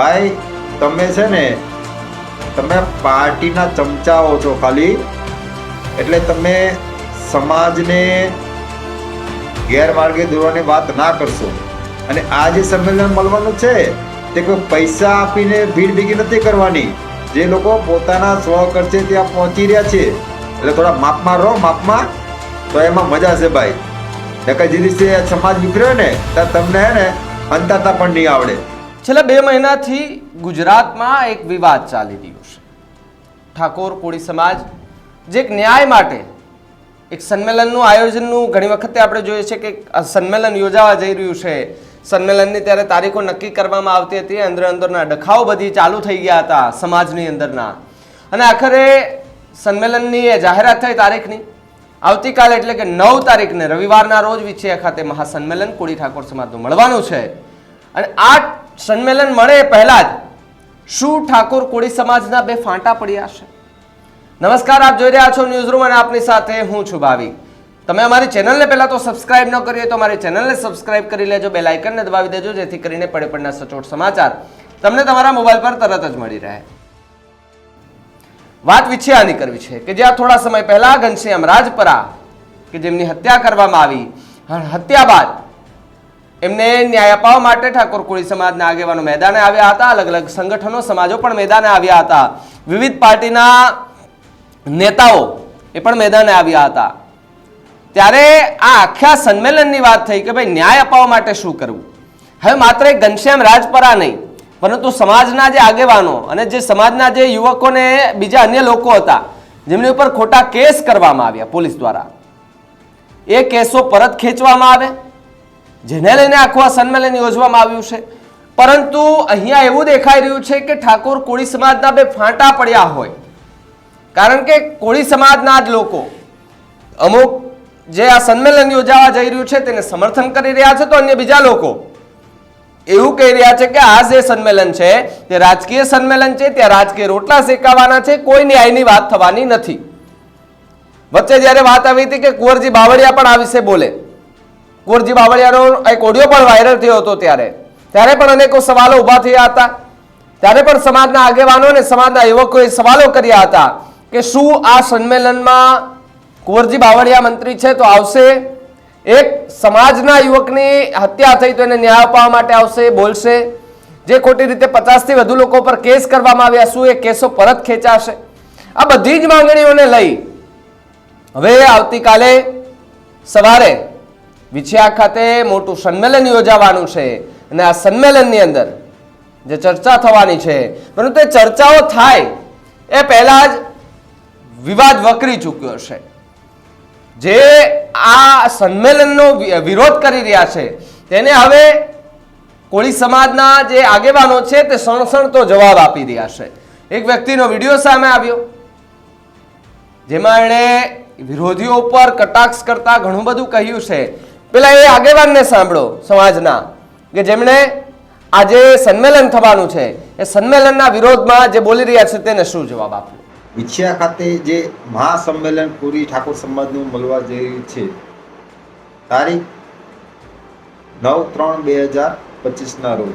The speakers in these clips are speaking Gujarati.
ભાઈ, તમે છે ને, તમે પાર્ટીના ચમચાઓ છો ખાલી. એટલે તમે સમાજને ગેરમાર્ગે દોરવાની વાત ના કરશો. અને આ જે સંમેલન મળવાનું છે, તે કોઈ પૈસા આપીને ભીડ ભેગી નથી કરવાની. જે લોકો પોતાના સ્વ ખર્ચે ત્યાં પહોંચી રહ્યા છે. એટલે થોડા માપમાં રહો, માપમાં. તો એમાં મજા છે ભાઈ. નકર જે દિવસે સમાજ વિખર્યો ને, ત્યાં તમને હે ને અંતાતા પણ નહીં આવડે. છેલ્લા બે મહિનાથી ગુજરાતમાં એક વિવાદ ચાલી રહ્યો છે. ઠાકોર કોળી સમાજ, જે એક ન્યાય માટે એક સંમેલનનું આયોજનનું ઘણી વખતે આપણે જોઈએ છે કે સંમેલન યોજાવા જઈ રહ્યું છે. સંમેલનની ત્યારે તારીખો નક્કી કરવામાં આવતી હતી. અંદર અંદરના ડખાઓ બધી ચાલુ થઈ ગયા હતા સમાજની અંદરના. અને આખરે સંમેલનની એ જાહેરાત થઈ તારીખની. આવતીકાલે એટલે કે નવ તારીખને રવિવારના રોજ વિછિયા ખાતે મહાસંમેલન કોળી ઠાકોર સમાજનું મળવાનું છે. અને આ સંમેલન મળે એ પહેલા જ શું ઠાકોર કોળી સમાજના બે ફાંટા પડ્યા છે? નમસ્કાર, આપ જોઈ રહ્યા છો ન્યૂઝ રૂમ અને આપની સાથે હું છું ભાવિક તમે અમારી ચેનલને પહેલાં તો સબસ્ક્રાઇબ ન કરી તો અમારી ચેનલને સબસ્ક્રાઇબ કરી લેજો બે લાઇકનને દબાવી દેજો, જેથી કરીને પડે પડના સચોટ સમાચાર તમને તમારા મોબાઈલ પર તરત જ મળી રહે. વાત વિછિયાની કરવી છે કે જ્યાં થોડા સમય પહેલા ઘનશ્યામ રાજપરા કે જેમની હત્યા કરવામાં આવી, હત્યા બાદ એમને ન્યાય અપાવવા માટે ઠાકોર કોળી સમાજના આગેવાનો મેદાને આવ્યા હતા. અલગ અલગ સંગઠનો, સમાજો પણ મેદાને આવ્યા હતા. વિવિધ પાર્ટીના નેતાઓ એ પણ મેદાને આવ્યા હતા. ત્યારે આ આખા સંમેલનની વાત થઈ કે ભાઈ ન્યાય અપાવવા માટે શું કરવું? હવે માત્ર ઘનશ્યામ રાજપરા નહીં, પરંતુ સમાજના જે આગેવાનો અને જે સમાજના જે યુવકોને બીજા અન્ય લોકો હતા, જેમની ઉપર ખોટા કેસ કરવામાં આવ્યા પોલીસ દ્વારા. એ કેસો પરત ખેંચવામાં આવે જેને લઈને આખું આ સંમેલન યોજવામાં આવ્યું છે. પરંતુ અહીંયા એવું દેખાઈ રહ્યું છે કે ઠાકોર કોળી સમાજના બે ફાંટા પડ્યા હોય. કારણ કે કોળી સમાજના જ લોકો અમુક જે આ સંમેલન યોજાવા જઈ રહ્યું છે તેને સમર્થન કરી રહ્યા છે તો અન્ય બીજા લોકો એવું કહી રહ્યા છે કે આ જે સંમેલન છે તે રાજકીય સંમેલન છે, ત્યાં રાજકીય રોટલા શેકાવાના છે, કોઈ ન્યાયની વાત થવાની નથી. વચ્ચે જ્યારે વાત આવી હતી કે કુંવરજી બાવળિયા પણ આ વિશે બોલે કુંવરજી બાવળિયાનો એક ઓડિયો પણ વાયરલ થયો હતો ત્યારે. ત્યારે પણ અનેકો સવાલો ઊભા થયા હતા. ત્યારે પણ સમાજના આગેવાનો અને સમાજના યુવકોએ સવાલો કર્યા હતા કે શું આ સંમેલનમાં કુંવરજી બાવળિયા મંત્રી છે તો આવશે? એક સમાજના યુવકની હત્યા થઈ તો એને ન્યાય અપાવવા માટે આવશે, બોલશે. જે ખોટી રીતે પચાસથી વધુ લોકો પર કેસ કરવામાં આવ્યા, શું એ કેસો પરત ખેંચાશે? આ બધી જ માંગણીઓને લઈ હવે આવતીકાલે સવારે વિછિયા ખાતે મોટું સંમેલન યોજાવાનું છે. અને આ સંમેલનની અંદર જે ચર્ચા થવાની છે, પરંતુ એ ચર્ચાઓ થાય, એ પહેલા જ વિવાદ વકરી ચૂક્યો છે. જે આ સંમેલનનો વિરોધ કરી રહ્યા છે, તેને હવે કોળી સમાજના જે આગેવાનો છે તે સણસણતો જવાબ આપી રહ્યા છે. એક વ્યક્તિનો વીડિયો સામે આવ્યો, જેમાં એણે વિરોધીઓ ઉપર કટાક્ષ કરતા ઘણું બધું કહ્યું છે. પેલા એ આગેવાનને સાંભળો સમાજના, કે જેમણે આજે સંમેલન થવાનું છે. એ સંમેલનના વિરોધમાં જે બોલી રહ્યા છે તેને શું જવાબ આપ્યો વિછિયા ખાતે જે મહાસંમેલન પુરી ઠાકોર સમાજનું મળવા જઈ રહ્યું છે, તારીખ નવ ત્રણ બે હજાર પચીસના રોજ.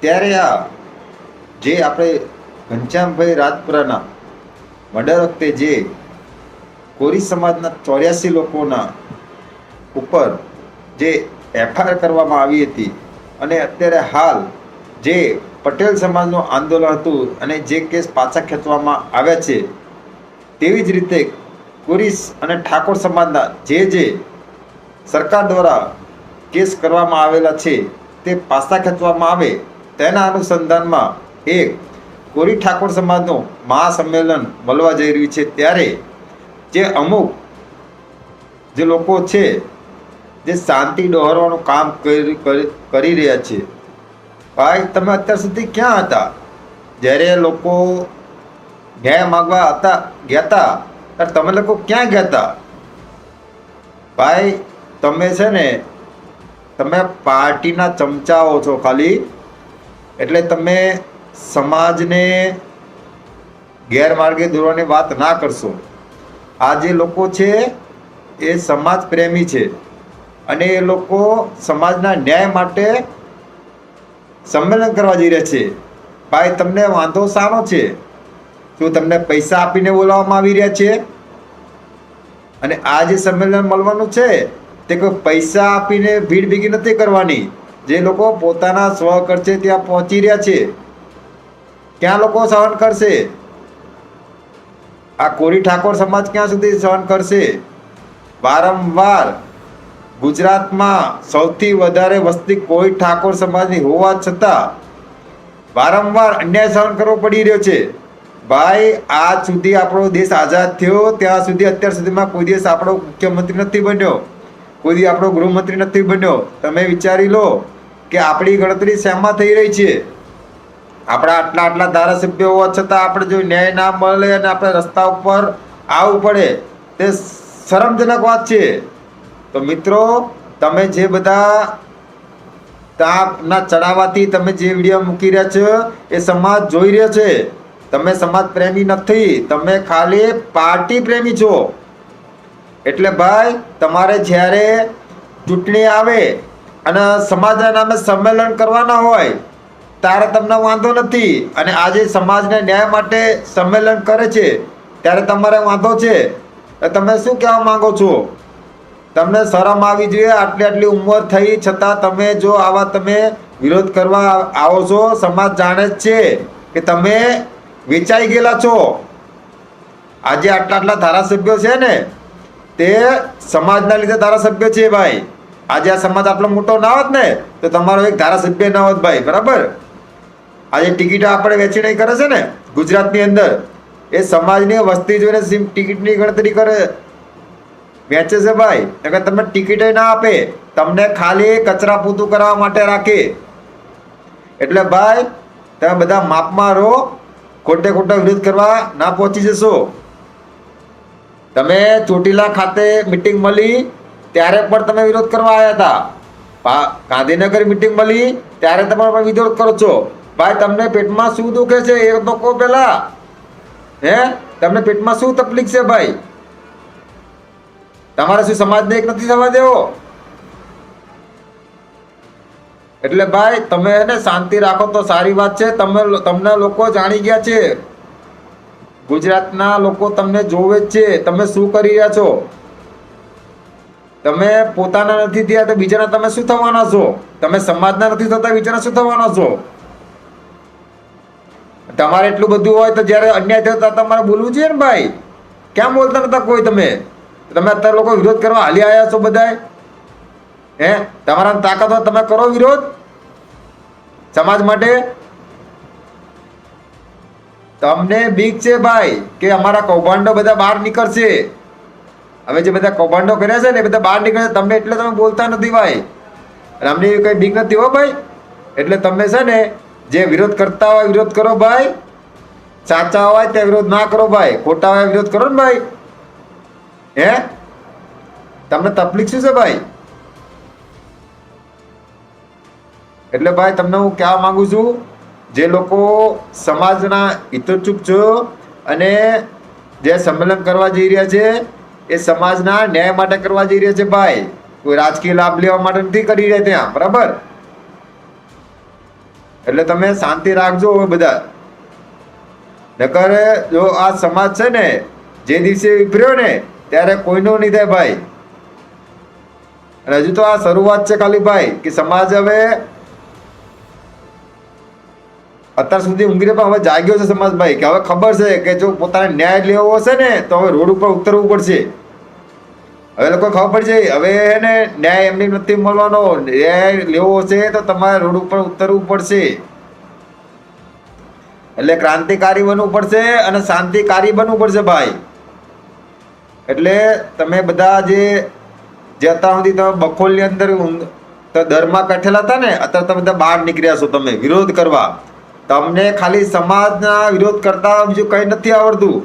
ત્યારે આ જે આપણે ઘનશ્યામભાઈ રાજપુરાના મર્ડર વખતે જે કોરી સમાજના ચોર્યાસી લોકોના ઉપર જે એફઆઈઆર કરવામાં આવી હતી અને અત્યારે હાલ જે પટેલ સમાજનું આંદોલન હતું અને જે કેસ પાછા ખેંચવામાં આવ્યા છે, તેવી જ રીતે કોરી અને ઠાકોર સમાજના જે જે સરકાર દ્વારા કેસ કરવામાં આવેલા છે, તે પાછા ખેંચવામાં આવે તેના અનુસંધાનમાં એક કોરી ઠાકોર સમાજનું મહાસંમેલન મળવા જઈ રહ્યું છે. ત્યારે જે અમુક જે લોકો છે જે શાંતિ ડહોરવાનું કામ કરી રહ્યા છે. ભાઈ, તમે અત્યાર સુધી ક્યાં હતા? જ્યારે લોકો ન્યાય માગવા હતા, ગયા હતા, ત્યારે તમે લોકો ક્યાં ગયા હતા? ભાઈ, તમે છે ને, તમે પાર્ટીના ચમચાઓ છો ખાલી. એટલે તમે સમાજને ગેરમાર્ગે દોરવાની વાત ના કરશો. આ જે લોકો છે, એ સમાજ પ્રેમી છે. અને એ લોકો સમાજના ન્યાય માટે સંમેલન કરવા જઈ રહ્યા છે. ભાઈ, તમને વાંધો શાનો છે? શું તમને પૈસા આપીને બોલાવવામાં આવી રહ્યા છે? અને આ જે સંમેલન મળવાનું છે, તે કોઈ પૈસા આપીને ભીડ ભેગી નથી કરવાની. જે લોકો પોતાના સ્વ ખર્ચે ત્યાં પહોંચી રહ્યા છે. ક્યાં લોકો સહન કરશે? આ કોરી ઠાકોર સમાજ ક્યાં સુધી સહન કરશે? વારંવાર ગુજરાતમાં સૌથી વધારે વસ્તી કોઈ ઠાકોર સમાજની હોવા છતાં વારંવાર અન્યાય સહન કરવો પડી રહ્યો છે. ભાઈ, આજ સુધી આપણો દેશ આઝાદ થયો, ત્યાં સુધી અત્યાર સુધીમાં કોઈ દિવસ આપણો મુખ્યમંત્રી નથી બન્યો. કોઈ દિવસ આપણો ગૃહમંત્રી નથી બન્યો. તમે વિચારી લો કે આપણી ગણતરી શેમાં થઈ રહી છે? આપણા આટલા આટલા ધારાસભ્યો હોવા છતાં આપણે જો ન્યાય ના મળે અને આપણે રસ્તા ઉપર આવવું પડે, તે શરમજનક વાત છે. તો મિત્રો, તમે જે બધા તાપના ચડાવવાથી તમે જે વીડિયો મૂકી રહ્યા છો, એ સમાજ જોઈ રહ્યો છે. તમે સમાજ પ્રેમી નથી, તમે ખાલી પાર્ટી પ્રેમી છો. એટલે ભાઈ, તમારે જ્યારે ચૂંટણી આવે અને સમાજના નામે સંમેલન કરવાના હોય ત્યારે તમને વાંધો નથી. અને આજે સમાજને ન્યાય માટે સંમેલન કરે છે, ત્યારે તમારે વાંધો છે. તમે શું કહેવા માંગો છો? તમને શરમ આવી જોઈએ, આટલી આટલી ઉંમર થઈ, છતાં તમે જો આવા તમે વિરોધ કરવા આવો છો, સમાજ જાણે જ છે કે તમે વેચાઈ ગયેલા છો. આજે આટલા આટલા ધારાસભ્યો છે ને, તે સમાજના લીધે ધારાસભ્ય છે ભાઈ. આજે આ સમાજ આટલો મોટો ના હોત ને, તો તમારો એક ધારાસભ્ય ના હોત ભાઈ, બરાબર? આજે ટિકિટ આપણે વેચી કરે છે ને, ગુજરાતની અંદર. એ સમાજની વસ્તી જોઈને ટિકિટની ગણતરી કરે વેચે છે ભાઈ. નકર તમને ટિકિટ ના આપે. તમને ખાલી કચરા પૂતું કરવા માટે રાખે. એટલે ભાઈ, તમે બધા માપમાં રહો. ખોટે ખોટા વિરોધ કરવા ના પહોંચી જશો. તમે ચોટીલા ખાતે મિટિંગ મળી, ત્યારે પણ તમે વિરોધ કરવા આવ્યા હતા. ગાંધીનગર મિટિંગ મળી, ત્યારે તમે પણ વિરોધ કરો છો. ભાઈ, તમને પેટમાં શું દુખે છે એ તો કહો પહેલાં. હે? તમને પેટમાં શું તકલીફ છે ભાઈ? તમારે શું સમાજને એક નથી થવા દેવો. એટલે ભાઈ, તમે એને શાંતિ રાખો તો સારી વાત છે. તમે તમને લોકો જાણી ગયા છે. ગુજરાતના લોકો તમને જોવે જ છે. તમે શું કરી રહ્યા છો? તમે પોતાના નથી થયા તો બીજાના તમે શું થવાના છો? તમે સમાજના નથી થતા, બીજાના શું થવાના છો? તમારે એટલું બધું હોય તો જ્યારે અન્યાય થયો ત્યારે તમારે બોલવું જોઈએ ને ભાઈ? કેમ બોલતા નતા કોઈ તમે? તમે અત્યારે લોકો વિરોધ કરવા હાલી આવ્યા છો બધા હે? તમારા તાકાત હોય તમે કરો વિરોધ. સમાજ માટે તમને બીક છે ભાઈ કે અમારા કૌભાંડો બધા બહાર નીકળશે. હવે જે બધા કૌભાંડો કર્યા છે ને બધા બહાર નીકળશે તમને એટલે તમે બોલતા નથી ભાઈ. અમને એવી કઈ બીક નથી હો ભાઈ. એટલે તમે છે ને જે વિરોધ કરતા હોય વિરોધ કરો ભાઈ. સાચા હોય ત્યાં વિરોધ ના કરો ભાઈ. ખોટા હોય વિરોધ કરો ને ભાઈ. હે? તમને તકલીફ શું છે ભાઈ? એટલે ભાઈ તમને હું કહેવા માંગુ છું, જે લોકો સમાજના હિતોચુક છો અને જે સંમેલન કરવા જઈ રહ્યા છે, એ સમાજના ન્યાય માટે કરવા જઈ રહ્યા છે ભાઈ. કોઈ રાજકીય લાભ લેવા માટે નથી કરી રહ્યા ત્યાં, બરાબર? એટલે તમે શાંતિ રાખજો હવે બધા. નકર જો આ સમાજ છે ને, જે દિવસે ઉભર્યો ને ત્યારે કોઈનો નહીં થાય ભાઈ. અને હજુ તો આ શરૂઆત છે ખાલી ભાઈ, કે સમાજ હવે અત્યાર સુધી ઊંઘી પણ હવે જાગ્યો છે સમાજ ભાઈ, કે હવે ખબર છે કે જો પોતાને ન્યાય લેવો હશે ને, તો હવે રોડ ઉપર ઉતરવું પડશે. હવે લોકો ખબર પડશે, હવે એને ન્યાય એમની નથી મળવાનો. ન્યાય લેવો હશે તો તમારે રોડ ઉપર ઉતરવું પડશે. એટલે ક્રાંતિકારી બનવું પડશે અને શાંતિકારી બનવું પડશે ભાઈ. એટલે તમે બધા જે જે સુધી તમે બખોલની અંદર દરમાં બેઠેલા હતા ને, અત્યારે તમે બધા બહાર નીકળ્યા છો તમે, વિરોધ કરવા. તમને ખાલી સમાજના વિરોધ કરતા બીજું કંઈ નથી આવડતું.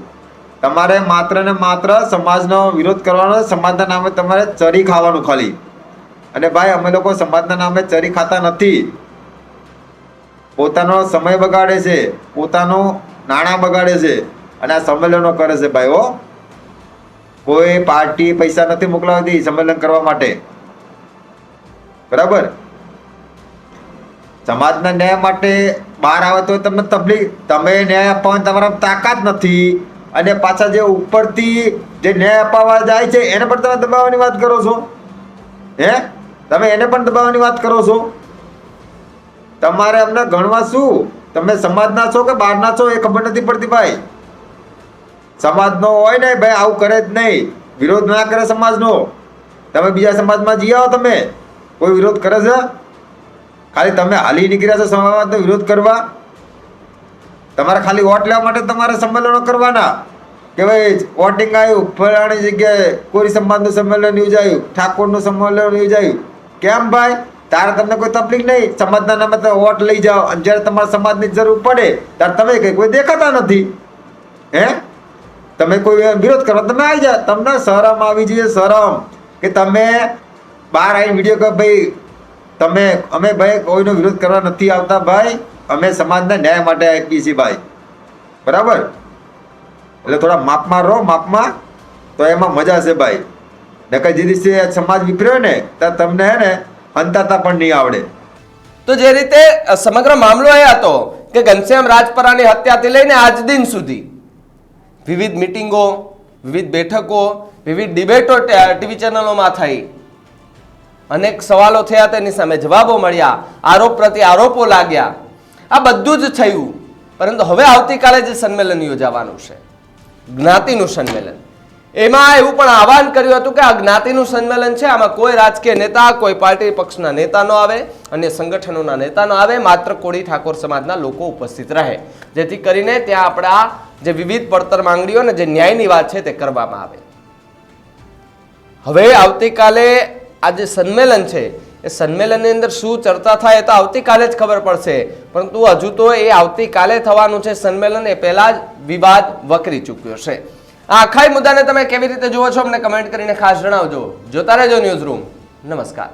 તમારે માત્ર ને માત્ર સમાજનો વિરોધ કરવાનો, સમાજના નામે તમારે ચરી ખાવાનું ખાલી. અને ભાઈ, અમે લોકો સમાજના નામે ચરી ખાતા નથી. પોતાનો સમય બગાડે છે, પોતાનું નાણાં બગાડે છે, અને આ સંમેલનો કરે છે ભાઈ, હો. કોઈ પાર્ટી પૈસા નથી મોકલાવતી સંમેલન કરવા માટે. બરાબર? સમાજના ન્યાય માટે બહાર આવે તો તમને તકલીફ, તમે ન્યાય આપવાની તમારા તાકાત નથી. અને પાછા જે ઉપરથી જે ન્યાય અપાવવા જાય છે, એને પણ તમે દબાવવાની વાત કરો છો. હે? તમે એને પણ દબાવવાની વાત કરો છો. તમારે અમને ગણવા શું? તમે સમાજના છો કે બહારના છો એ ખબર નથી પડતી ભાઈ. સમાજનો હોય ને, ભાઈ, આવું કરે જ નહીં. વિરોધ ના કરે સમાજનો. તમે બીજા સમાજમાં જઈ આવો તમે. કોઈ વિરોધ કરે છે? ખાલી તમે હાલી નીકળ્યા છો સમાજનો વિરોધ કરવા. તમારે ખાલી વોટ લેવા માટે તમારે સંમેલનો કરવાના. કે ભાઈ, વોટિંગ આવ્યું ફલાણી જગ્યાએ કોઈ સમાજનું સંમેલન યોજાયું, ઠાકોરનું સંમેલન યોજાયું. કેમ ભાઈ? તારે તમને કોઈ તકલીફ નહીં. સમાજના નામે તમે વોટ લઈ જાઓ. અને જ્યારે તમારા સમાજની જરૂર પડે, ત્યારે તમે કંઈ કોઈ દેખાતા નથી. હે? તમે કોઈ વિરોધ કરવા તમે આવી જાઓ. તમને શરમ આવી જઈએ, શરમ. કે તમે બહાર આવીને વીડિયો કે ભાઈ, તમે, અમે ભાઈ કોઈનો વિરોધ કરવા નથી આવતા, ભાઈ, અમે સમાજના ન્યાય માટે આપીએ છીએ, ભાઈ. બરાબર? એટલે થોડા માપમાં રહો, માપમાં, તો એમાં મજા છે ભાઈ. નકર જે દિવસે સમાજ વિપર્યો ને ત્યાં તમને હે ને, હંતાતા પણ નહીં આવડે. તો જે રીતે સમગ્ર મામલો એ હતો કે ઘનશ્યામ રાજપરાની હત્યાથી લઈને આજ દિન સુધી વિવિધ મિટિંગો, વિવિધ બેઠકો, વિવિધ ડિબેટો ટીવી ચેનલોમાં થઈ. અનેક સવાલો થયા, તેની સામે જવાબો મળ્યા, આરોપ પ્રતિ આરોપો લાગ્યા. આ બધું જ થયું. પરંતુ હવે આવતીકાલે જે સંમેલન યોજાવાનું છે. જ્ઞાતિનું સંમેલન. એમાં એવું પણ આહવાન કર્યું હતું કે આ જ્ઞાતિનું સંમેલન છે. આમાં કોઈ રાજકીય નેતા, કોઈ પાર્ટી પક્ષના નેતા ન આવે, અન્ય સંગઠનોના નેતા ન આવે, માત્ર કોળી ઠાકોર સમાજના લોકો ઉપસ્થિત રહે. જેથી કરીને ત્યાં આપણા જે વિવિધ પડતર માંગણીઓ અને જે ન્યાયની વાત છે તે કરવામાં આવે. હવે આવતીકાલે આ જે સંમેલન છે, એ સંમેલનની અંદર શું ચર્ચા થાય એ તો આવતીકાલે જ ખબર પડશે. પરંતુ હજુ તો એ આવતીકાલે થવાનું છે સંમેલન. એ પહેલા જ વિવાદ વકરી ચૂક્યો છે. આ આખા મુદ્દાને તમે કેવી રીતે જુઓ છો અમને કમેન્ટ કરીને ખાસ જણાવજો. જોતા રહેજો ન્યૂઝ રૂમ. નમસ્કાર.